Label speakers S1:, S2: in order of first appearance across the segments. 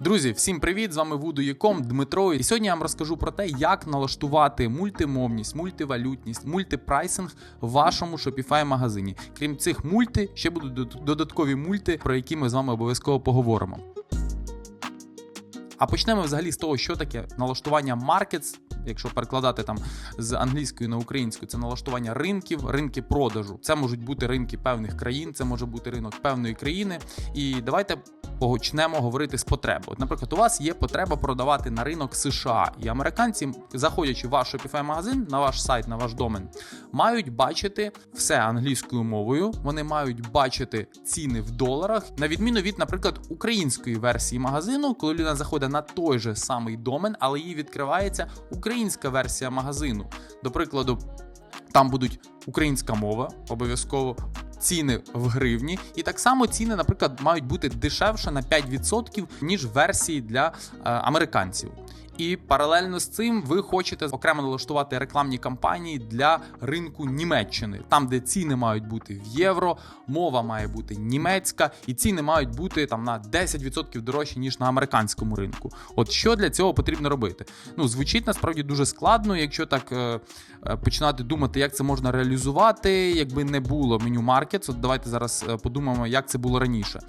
S1: Друзі, всім привіт! З вами Voodoo.com, Дмитро. І сьогодні я вам розкажу про те, як налаштувати мультимовність, мультивалютність, мультипрайсинг в вашому Shopify магазині. Крім цих мульти, ще будуть додаткові мульти, про які ми з вами обов'язково поговоримо. А почнемо взагалі з того, що таке налаштування markets, якщо перекладати там з англійської на українську, це налаштування ринків, ринки продажу. Це можуть бути ринки певних країн, це може бути ринок певної країни. І давайте почнемо говорити з потреби. От, наприклад, у вас є потреба продавати на ринок США, і американці, заходячи в ваш Shopify магазин, на ваш сайт, на ваш домен, мають бачити все англійською мовою. Вони мають бачити ціни в доларах, на відміну від, наприклад, української версії магазину, коли людина заходить на той же самий домен, але їй відкривається українська версія магазину. До прикладу, там будуть українська мова, обов'язково. Ціни в гривні, і так само ціни, наприклад, мають бути дешевше на 5%, ніж версії для е, американців. І паралельно з цим ви хочете окремо налаштувати рекламні кампанії для ринку Німеччини, там, де ціни мають бути в євро, мова має бути німецька, і ціни мають бути там на 10% дорожчі, ніж на американському ринку. От що для цього потрібно робити? Ну, звучить насправді дуже складно, якщо так е, е, починати думати, як це можна реалізувати, якби не було меню Markets. От давайте зараз е, подумаємо, як це було раніше.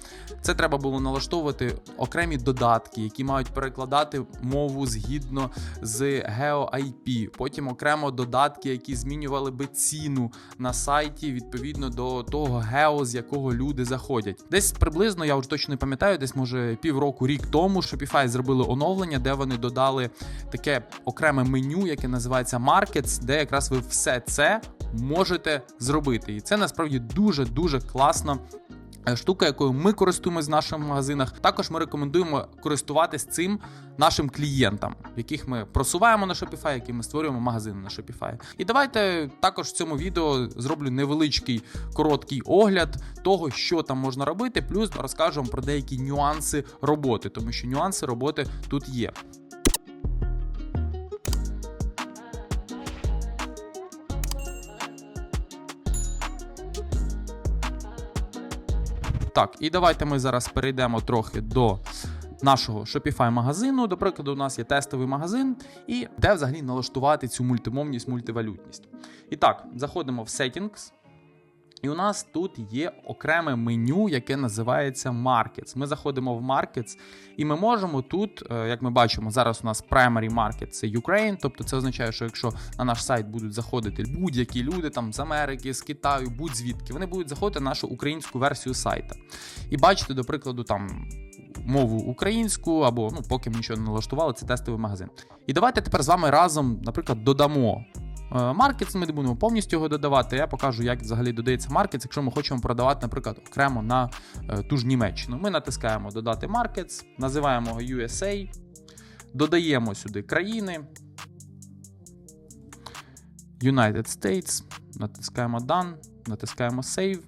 S1: Це треба було налаштовувати окремі додатки, які мають перекладати мову згідно з GeoIP. Потім окремо додатки, які змінювали би ціну на сайті відповідно до того гео, з якого люди заходять. Десь приблизно, я вже точно не пам'ятаю, десь може півроку, рік тому Shopify зробили оновлення, де вони додали таке окреме меню, яке називається Markets, де якраз ви все це можете зробити. І це насправді дуже дуже класно штука, якою ми користуємося в наших магазинах. Також ми рекомендуємо користуватись цим нашим клієнтам, яких ми просуваємо на Shopify, які ми створюємо магазини на Shopify. І давайте також в цьому відео зроблю невеличкий короткий огляд того, що там можна робити, плюс розкажу вам про деякі нюанси роботи, тому що нюанси роботи тут є. Так, і давайте ми зараз перейдемо трохи до нашого Shopify магазину. До прикладу, у нас є тестовий магазин, і де взагалі налаштувати цю мультимовність, мультивалютність. І так, заходимо в Settings. І у нас тут є окреме меню, яке називається Markets. Ми заходимо в Markets, і ми можемо тут, е, як ми бачимо, зараз у нас Primary Market це Ukraine, тобто це означає, що якщо на наш сайт будуть заходити будь-які люди там з Америки, з Китаю, будь-звідки, вони будуть заходити на нашу українську версію сайта. І бачите, до прикладу, там. Мову українську або ну поки ми нічого не налаштували, це тестовий магазин. І давайте тепер з вами разом, наприклад, додамо Маркетс ми не будемо повністю його додавати. Я покажу, як взагалі додається маркетс, якщо ми хочемо продавати, наприклад, окремо на е, ту ж Німеччину. Ми натискаємо додати маркетс, називаємо його USA, додаємо сюди країни. United States, натискаємо Done, натискаємо Save.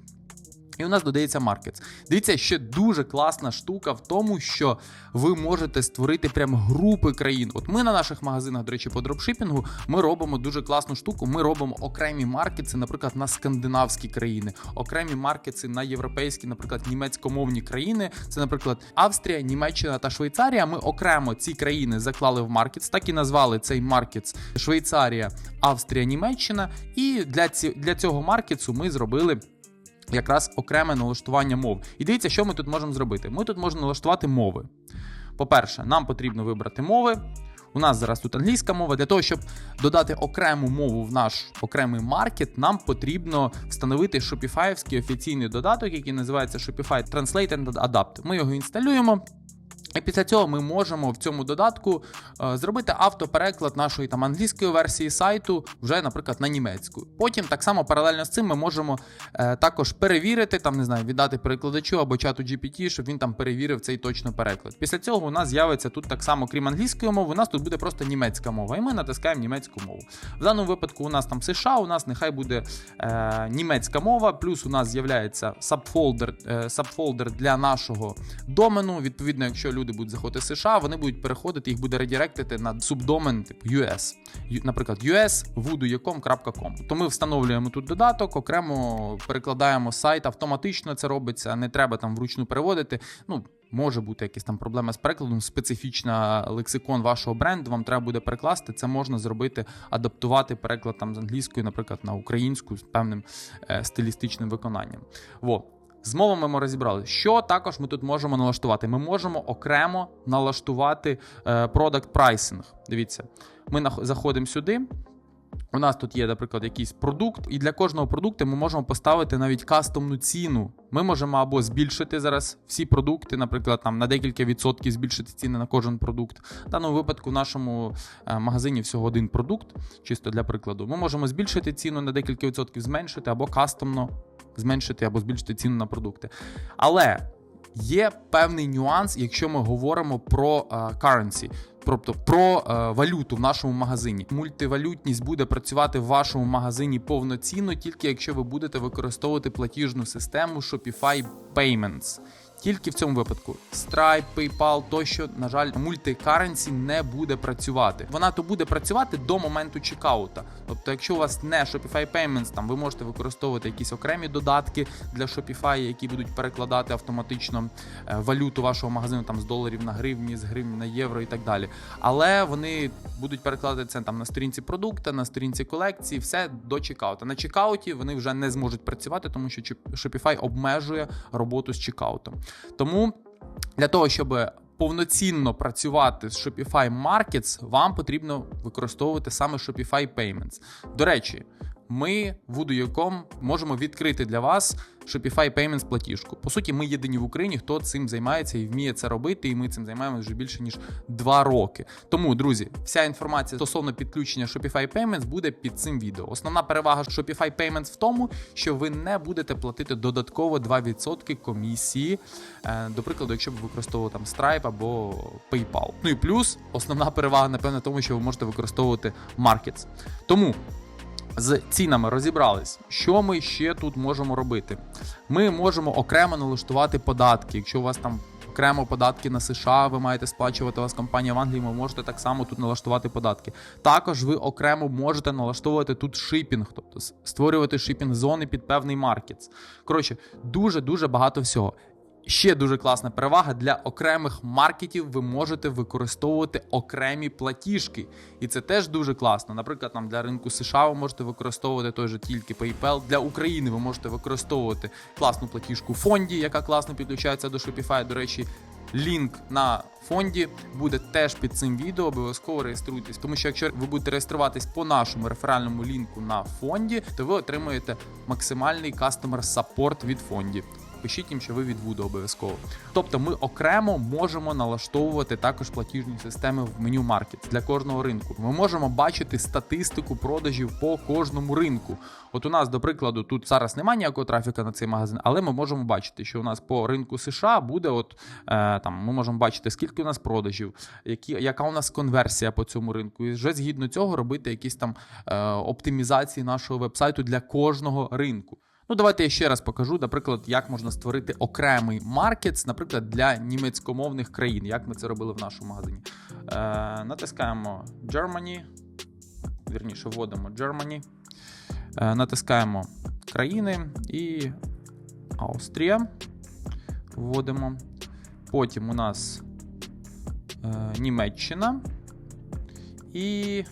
S1: І у нас додається Markets. Дивіться, ще дуже класна штука в тому, що ви можете створити прям групи країн. От ми на наших магазинах, до речі, по дропшипінгу, ми робимо дуже класну штуку. Ми робимо окремі маркетси, наприклад, на скандинавські країни, окремі маркетси на європейські, наприклад, німецькомовні країни. Це, наприклад, Австрія, Німеччина та Швейцарія. Ми окремо ці країни заклали в маркетс, так і назвали цей маркетс Швейцарія, Австрія, Німеччина. І для, ці, для цього маркетсу ми зробили. Якраз окреме налаштування мов. І дивіться, що ми тут можемо зробити. Ми тут можемо налаштувати мови. По-перше, нам потрібно вибрати мови. У нас зараз тут англійська мова. Для того, щоб додати окрему мову в наш окремий маркет, нам потрібно встановити Shopify офіційний додаток, який називається Shopify Translate and Adapt. Ми його інсталюємо. І після цього ми можемо в цьому додатку е, зробити автопереклад нашої там англійської версії сайту, вже, наприклад, на німецьку. Потім так само паралельно з цим ми можемо е, також перевірити, там не знаю, віддати перекладачу або чату GPT, щоб він там перевірив цей точно переклад. Після цього у нас з'явиться тут так само, крім англійської мови, у нас тут буде просто німецька мова, і ми натискаємо німецьку мову. В даному випадку у нас там США, у нас нехай буде е, німецька мова, плюс у нас з'являється сабфолдер, е, сабфолдер для нашого домену. Відповідно, якщо люди люди будуть заходити з США, вони будуть переходити, їх буде редиректити на субдомен типу US. Наприклад, US То ми встановлюємо тут додаток, окремо перекладаємо сайт, автоматично це робиться, не треба там вручну переводити. Ну, може бути якісь там проблема з перекладом, специфічна лексикон вашого бренду, вам треба буде перекласти. Це можна зробити, адаптувати переклад там з англійської, наприклад, на українську з певним е, стилістичним виконанням. Во. З мовами ми розібрали. Що також ми тут можемо налаштувати? Ми можемо окремо налаштувати е, product pricing. Дивіться, ми заходимо сюди. У нас тут є, наприклад, якийсь продукт, і для кожного продукту ми можемо поставити навіть кастомну ціну. Ми можемо або збільшити зараз всі продукти, наприклад, там на декілька відсотків збільшити ціни на кожен продукт. В даному випадку в нашому е, магазині всього один продукт, чисто для прикладу. Ми можемо збільшити ціну на декілька відсотків, зменшити або кастомно зменшити або збільшити ціну на продукти. Але є певний нюанс, якщо ми говоримо про е, currency, тобто про е, валюту в нашому магазині. Мультивалютність буде працювати в вашому магазині повноцінно, тільки якщо ви будете використовувати платіжну систему Shopify Payments. Тільки в цьому випадку Stripe, PayPal тощо, на жаль, мультикаренсі не буде працювати. Вона то буде працювати до моменту чекаута. Тобто, якщо у вас не Shopify Payments, там ви можете використовувати якісь окремі додатки для Shopify, які будуть перекладати автоматично е, валюту вашого магазину там з доларів на гривні, з гривні на євро і так далі. Але вони будуть перекладати це там на сторінці продукта, на сторінці колекції, все до чекаута. На чекауті вони вже не зможуть працювати, тому що Shopify обмежує роботу з чекаутом. Тому для того, щоб повноцінно працювати з Shopify Markets, вам потрібно використовувати саме Shopify Payments. До речі, ми Voodoo.com можемо відкрити для вас Shopify Payments платіжку. По суті, ми єдині в Україні, хто цим займається і вміє це робити, і ми цим займаємося вже більше ніж 2 роки. Тому, друзі, вся інформація стосовно підключення Shopify Payments буде під цим відео. Основна перевага Shopify Payments в тому, що ви не будете платити додатково 2% комісії. Е, До прикладу, якщо ви використовували там Stripe або PayPal. Ну і плюс основна перевага, напевно, тому, що ви можете використовувати Markets. Тому з цінами розібрались. Що ми ще тут можемо робити? Ми можемо окремо налаштувати податки. Якщо у вас там окремо податки на США, ви маєте сплачувати у вас компанія в Англії, ви можете так само тут налаштувати податки. Також ви окремо можете налаштовувати тут шипінг, тобто створювати шипінг зони під певний маркет. Коротше, дуже дуже багато всього. Ще дуже класна перевага для окремих маркетів. Ви можете використовувати окремі платіжки, і це теж дуже класно. Наприклад, там для ринку США ви можете використовувати той же тільки PayPal. Для України ви можете використовувати класну платіжку фонді, яка класно підключається до Shopify. До речі, лінк на фонді буде теж під цим відео. Обов'язково реєструйтесь, тому що якщо ви будете реєструватись по нашому реферальному лінку на фонді, то ви отримуєте максимальний кастомер саппорт від фонді. Пишіть їм, що ви від Voodoo обов'язково. Тобто ми окремо можемо налаштовувати також платіжні системи в меню Markets для кожного ринку. Ми можемо бачити статистику продажів по кожному ринку. От у нас, до прикладу, тут зараз немає ніякого трафіка на цей магазин, але ми можемо бачити, що у нас по ринку США буде, от е, там ми можемо бачити, скільки у нас продажів, які, яка у нас конверсія по цьому ринку, і вже згідно цього робити якісь там е, оптимізації нашого вебсайту для кожного ринку. Ну, давайте я ще раз покажу, наприклад, як можна створити окремий маркет, наприклад, для німецькомовних країн, як ми це робили в нашому магазині. Е, натискаємо Germany, вірніше, вводимо Germany, е, натискаємо країни і Австрія. Вводимо. Потім у нас е, Німеччина і,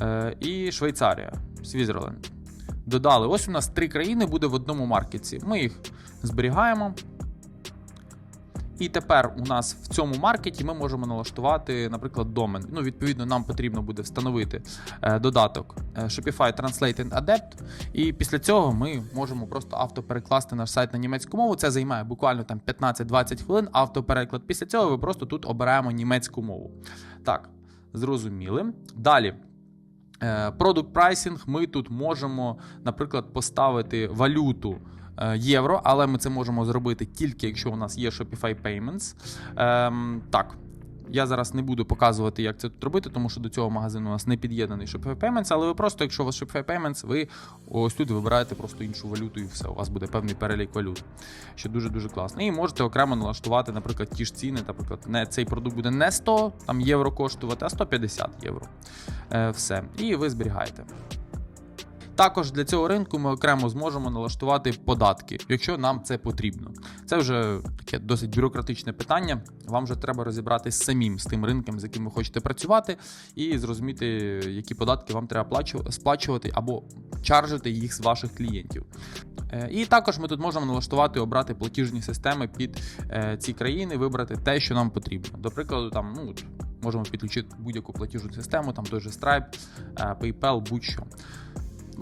S1: е, і Швейцарія, Свізерленд. Додали. Ось у нас три країни буде в одному маркеті. Ми їх зберігаємо. І тепер у нас в цьому маркеті ми можемо налаштувати, наприклад, домен. Ну, відповідно, нам потрібно буде встановити е, додаток е, Shopify Translate and Adapt. І після цього ми можемо просто автоперекласти наш сайт на німецьку мову. Це займає буквально там 15-20 хвилин автопереклад. Після цього ви просто тут обираємо німецьку мову. Так, зрозуміли. Далі. Е, прайсінг ми тут можемо, наприклад, поставити валюту е, євро, але ми це можемо зробити тільки якщо у нас є Shopify Payments. Ем, так. Я зараз не буду показувати, як це тут робити, тому що до цього магазину у нас не під'єднаний Shopify Payments, але ви просто, якщо у вас Shopify Payments, ви ось тут вибираєте просто іншу валюту і все. У вас буде певний перелік валют, що дуже-дуже класно. І можете окремо налаштувати, наприклад, ті ж ціни. Наприклад, не цей продукт буде не 100 там, євро коштувати, а 150 євро. Е, все. І ви зберігаєте. Також для цього ринку ми окремо зможемо налаштувати податки, якщо нам це потрібно. Це вже таке досить бюрократичне питання. Вам вже треба розібратись самим з тим ринком, з яким ви хочете працювати, і зрозуміти, які податки вам треба сплачувати або чаржити їх з ваших клієнтів. Е, І також ми тут можемо налаштувати, обрати платіжні системи під е, ці країни, вибрати те, що нам потрібно. До прикладу, там ну можемо підключити будь-яку платіжну систему, там той же Stripe, е, PayPal, будь-що.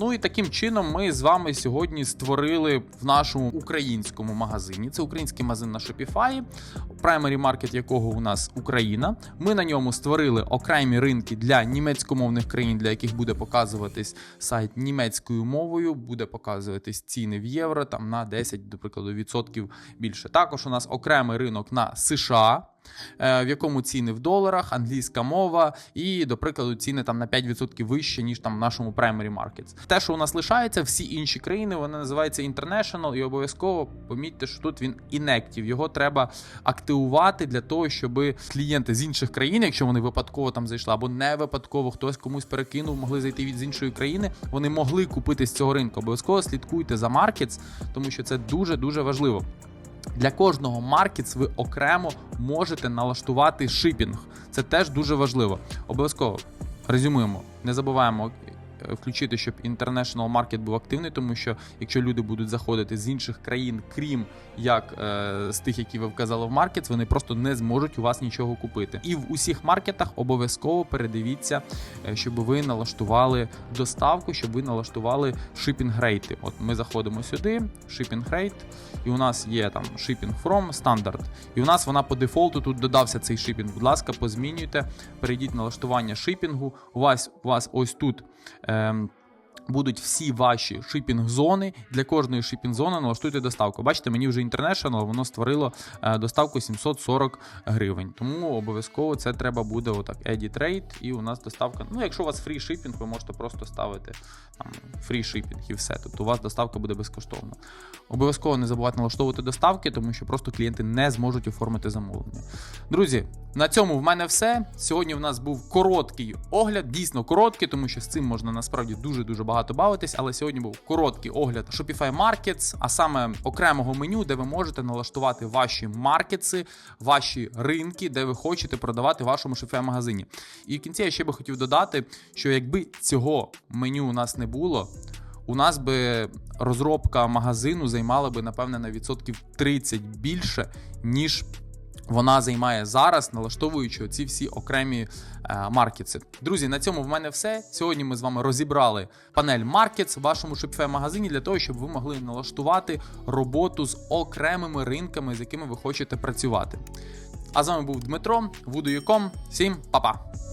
S1: Ну і таким чином ми з вами сьогодні створили в нашому українському магазині. Це український магазин на Shopify, праймері маркет якого у нас Україна. Ми на ньому створили окремі ринки для німецькомовних країн, для яких буде показуватись сайт німецькою мовою, буде показуватись ціни в євро там на 10, до прикладу, відсотків більше. Також у нас окремий ринок на США. Е, В якому ціни в доларах, англійська мова, і, до прикладу, ціни там на 5% вище, ніж там в нашому Primary Markets. Те, що у нас лишається, всі інші країни, вони називаються International, і обов'язково помітьте, що тут він inactive. Його треба активувати для того, щоб клієнти з інших країн, якщо вони випадково там зайшли, або не випадково хтось комусь перекинув, могли зайти від з іншої країни, вони могли купити з цього ринку. Обов'язково слідкуйте за Markets, тому що це дуже дуже важливо. Для кожного маркетс ви окремо можете налаштувати шипінг. Це теж дуже важливо. Обов'язково резюмуємо. Не забуваємо включити, щоб International Market був активний, тому що якщо люди будуть заходити з інших країн, крім як е, з тих, які ви вказали в маркет, вони просто не зможуть у вас нічого купити. І в усіх маркетах обов'язково передивіться, е, щоб ви налаштували доставку, щоб ви налаштували шипінг рейти. От ми заходимо сюди, шипінг рейт, і у нас є там shipping from стандарт. І у нас вона по дефолту тут додався цей шипінг. Будь ласка, позмінюйте, перейдіть налаштування шипінгу. У вас, у вас ось тут. Ем, Будуть всі ваші шипінг-зони. Для кожної шипінг-зони налаштуйте доставку. Бачите, мені вже International, воно створило е, доставку 740 гривень. Тому обов'язково це треба буде отак Edit Rate, і у нас доставка. Ну, якщо у вас фрі шипінг, ви можете просто ставити там фрі шипінг і все. Тобто у вас доставка буде безкоштовна. Обов'язково не забувайте налаштовувати доставки, тому що просто клієнти не зможуть оформити замовлення. Друзі, на цьому в мене все. Сьогодні в нас був короткий огляд, дійсно короткий, тому що з цим можна насправді дуже дуже багато бавитись. Але сьогодні був короткий огляд Shopify Markets, а саме окремого меню, де ви можете налаштувати ваші маркетси, ваші ринки, де ви хочете продавати вашому Shopify магазині. І в кінці я ще би хотів додати, що якби цього меню у нас не було. У нас би розробка магазину займала би, напевне, на відсотків 30 більше, ніж вона займає зараз, налаштовуючи ці всі окремі е, маркетси. Друзі, на цьому в мене все. Сьогодні ми з вами розібрали панель маркетс в вашому Shopify магазині для того, щоб ви могли налаштувати роботу з окремими ринками, з якими ви хочете працювати. А з вами був Дмитро, Вудуюком. Всім па-па!